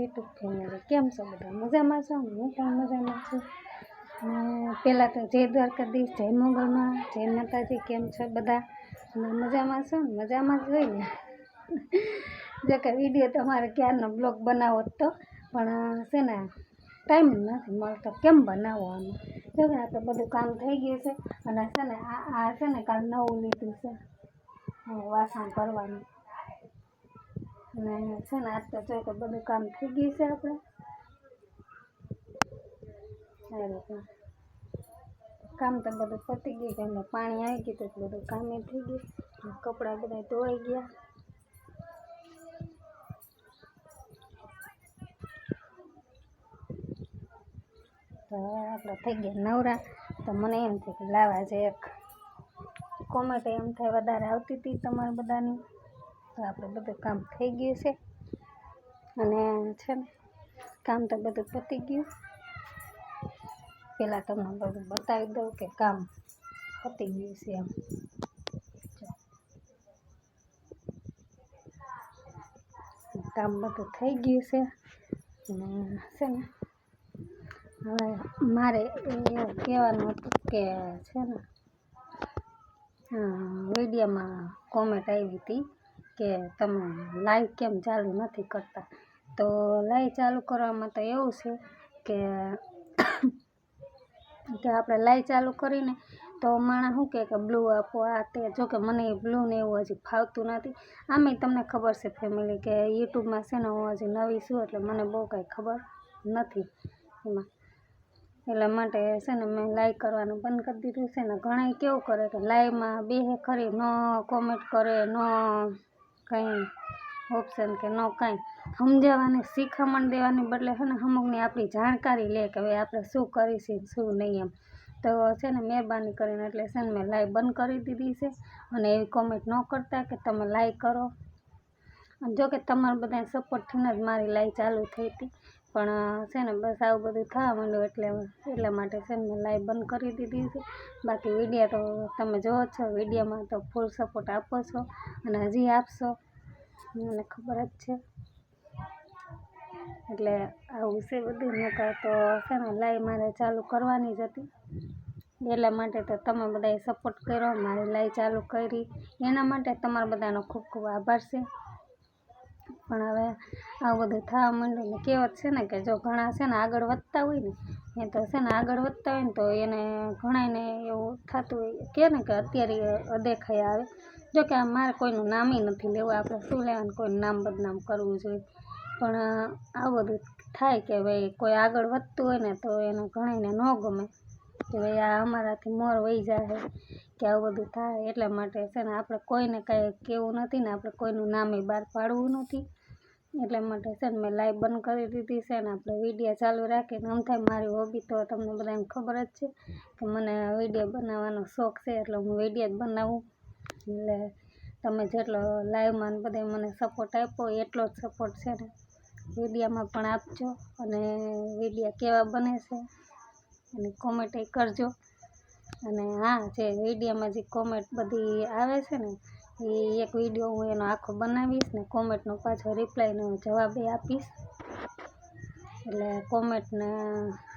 YouTube family કેમ છો બધા? મજામાં છો? હું પણ મજામાં છું. પહેલાં તો જય દ્વારકાધીશ, જય મંગળમાં જય માતાજી, કેમ છો બધા? અને મજામાં છો? ને મજામાં જ હોય ને? જો કે વીડિયો તમારે ક્યારનો બ્લોગ બનાવો તો, પણ છે ને ટાઈમ નથી મળતો. કેમ બનાવો આમાં જો કે આપણે બધું કામ થઈ ગયું છે. અને છે ને, આ છે ને કાલ નવું લીધું છે. વાસણ કરવાનું અને છે ને આજ તો જો કે બધું કામ થઈ ગયું છે આપણે. આ રીતના કામ તો બધું પતી ગયું કેમ કે પાણી આવી ગયું તો બધું કામે થઈ ગયું. અને કપડાં બધા ધોવાઈ ગયા. તો હવે આપણે થઈ ગયા નવરા. તો મને એમ થયું કે લાવા છે એક. કોમેન્ટ એમ થાય, વધારે આવતી હતી તમારા બધાની. તો આપણે બધું કામ થઈ ગયું છે. અને છે ને, કામ તો બધું પતી ગયું. પહેલાં તમને બધું બતાવી દઉં કે કામ પતી ગયું છે એમ. કામ બધું થઈ ગયું છે. અને છે ને, હવે મારે એવું કહેવાનું હતું કે છે ને વિડીયોમાં કોમેન્ટ આવી હતી. કે તમે લાઈવ કેમ ચાલુ નથી કરતા? તો લાઈવ ચાલુ કરવામાં તો એવું છે કે કે આપણે લાઈવ ચાલુ કરીને તો માણસ શું કહે કે બ્લુ આપો, આ તે. જો કે મને બ્લુ ને એવું હજી ફાવતું નથી. આમે તમને ખબર છે ફેમિલી કે યુટ્યુબમાં છે ને હું હજી નવી છું એટલે મને બહુ કાંઈ ખબર નથી એમાં. એટલા માટે છે ને મેં લાઈક કરવાનું બંધ કરી દીધું છે ને ઘણાય કેવું કરે કે લાઈવમાં બેહે ખરી, ન કોમેન્ટ કરે, ન કંઈ ઓપ્શન કે ન કાંઈ. સમજાવવાની, શીખામણ દેવાની બદલે છે ને અમુકની આપણી જાણકારી લે કે હવે આપણે શું કરીશું શું નહીં એમ. તો છે ને મહેરબાની કરીને એટલે છે ને મેં લાઈવ બંધ કરી દીધી છે. અને એવી કોમેન્ટ ન કરતા કે તમે લાઈક કરો. જો કે તમારા બધા સપોર્ટથી જ મારી લાઈવ ચાલુ થઈ હતી. પણ છે ને, બસ આવું બધું થવા માંડ્યું એટલે, એટલા માટે છે ને લાઈવ બંધ કરી દીધી છે. બાકી વિડીયા તો તમે જોવો છો, વિડીયામાં તો ફૂલ સપોર્ટ આપો છો અને હજી આપશો. મને ખબર જ છે. એટલે આવું છે બધું. નકર તો, છે ને લાઈવ મારે ચાલુ કરવાની જ હતી. એટલા માટે તો તમે બધાએ સપોર્ટ કર્યો, મારી લાઈવ ચાલુ કરી. એના માટે તમારા બધાનો ખૂબ ખૂબ આભાર છે. પણ હવે આવું બધું થવા માંડ્યું ને કહેવત છે ને કે જો ઘણા છે ને આગળ વધતા હોય ને, એ તો છે ને આગળ વધતા હોય ને તો એને ઘણાને એવું થતું હોય. કે ને કે અત્યારે અદેખાઈ આવે. જો કે મારે કોઈનું નામ નથી લેવું, આપણે શું લેવાનું, કોઈનું નામ બદનામ કરવું જોઈએ. પણ આવું બધું થાય કે ભાઈ કોઈ આગળ વધતું હોય ને તો એને ઘણાને ન ગમે. કે ભાઈ આ અમારાથી મોર વહી જાય કે આવું બધું થાય. એટલા માટે છે ને આપણે કોઈને કાંઈ કહેવું નથી ને આપણે કોઈનું નામે બહાર પાડવું નથી. એટલા માટે છે ને મેં લાઈવ બંધ કરી દીધી છે ને આપણે વીડિયો ચાલુ રાખીને આમ થાય મારી હોબી તો તમને બધાને ખબર જ છે કે મને વીડિયો બનાવવાનો શોખ છે એટલે હું વીડિયો જ બનાવું. એટલે તમે જેટલો લાઈવમાં બધે મને સપોર્ટ આપ્યો એટલો જ સપોર્ટ છે ને. વિડીયામાં પણ આપજો અને વિડીયા કેવા બને છે અને કોમેન્ટ કરજો. અને હા, જે વિડીયામાં જે કોમેન્ટ બધી આવે છે ને એ એક વીડિયો હું એનો આખો બનાવીશ ને કોમેન્ટનો પાછો રિપ્લાયનો જવાબ એ આપીશ. એટલે કોમેન્ટને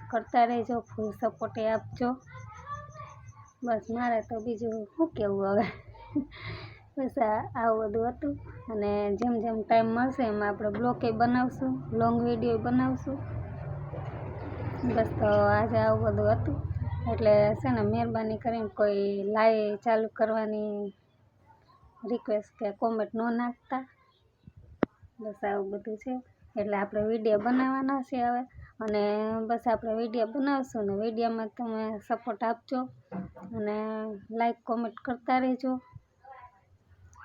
કરતા રહેજો ફૂલ સપોર્ટ એ આપજો. બસ મારે તો બીજું શું કહેવું હવે? બસ આવું બધું હતું. અને જેમ જેમ ટાઈમ મળશે એમ આપણે બ્લોકે બનાવશું લોંગ વીડિયો બનાવશું. બસ તો આજે આવું બધું હતું. એટલે છે ને, મહેરબાની કરીને કોઈ લાઈ ચાલુ કરવાની રિક્વેસ્ટ કે કોમેન્ટ ન નાખતા. બસ આવું બધું છે. એટલે આપણે વીડિયો બનાવવાના છે હવે. અને બસ આપણે વીડિયો બનાવશું ને વિડીયોમાં તમે સપોર્ટ આપજો. અને લાઈક કોમેન્ટ કરતા રહેજો.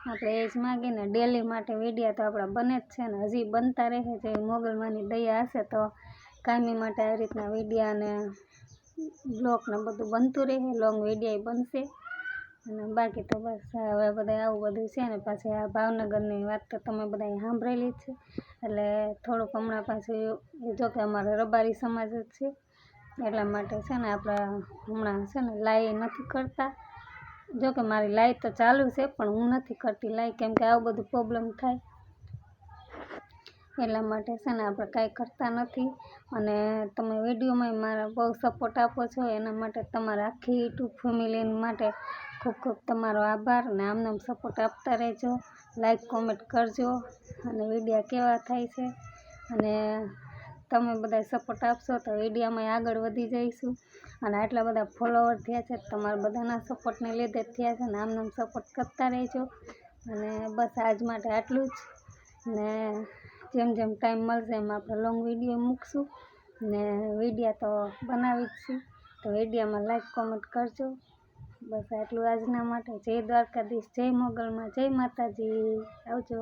આપણે એ જ માગીને ડેલી માટે વિડીયા તો આપણા બને જ છે ને હજી બનતા રહે છે. મોગલમાંની દયા હશે તો કાયમી માટે આ રીતના વિડીયા અને બ્લોગ ને બધું બનતું રહે. લોંગ વિડીયા બનશે. અને બાકી તો બસ, હવે બધા આવું બધું છે ને, પાછી આ ભાવનગરની વાત તો તમે બધાએ સાંભળેલી જ છે. એટલે થોડુંક હમણાં પાછું જો કે અમારે રબારી સમાજ જ છે. એટલા માટે છે ને આપણે હમણાં છે ને લાઈ નથી કરતા. જો કે મારી લાઈ તો ચાલુ છે, પણ હું નથી કરતી લાઈ, કેમ કે આવું બધું પ્રોબ્લેમ થાય. એટલા માટે છે ને આપણે કાંઈ કરતા નથી. અને તમે વિડીયોમાં મારા બહુ સપોર્ટ આપો છો, એના માટે તમારા આખી યુટ્યુબ ફેમિલી માટે ખૂબ ખૂબ તમારો આભાર અને આમને આમ સપોર્ટ આપતા રહેજો. લાઈક કોમેન્ટ કરજો. અને વિડીયા કેવા થાય છે? અને તમે બધા સપોર્ટ આપશો તો વિડીયામાં આગળ વધી જઈશું. અને આટલા બધા ફોલોવર થયા છે, તમારા બધાના સપોર્ટને લીધે થયા છે ને આમને આમ સપોર્ટ કરતા રહેજો. અને બસ આજ માટે આટલું જ. ને જેમ જેમ ટાઈમ મળશે એમ આપણે લોંગ વીડિયો મૂકશું. ને વિડીયા તો બનાવી જ છીએ તો વિડીયામાં લાઈક કોમેન્ટ કરજો. બસ આટલું આજના માટે. જય દ્વારકાધીશ, જય મોગલમાં, જય માતાજી. આવજો.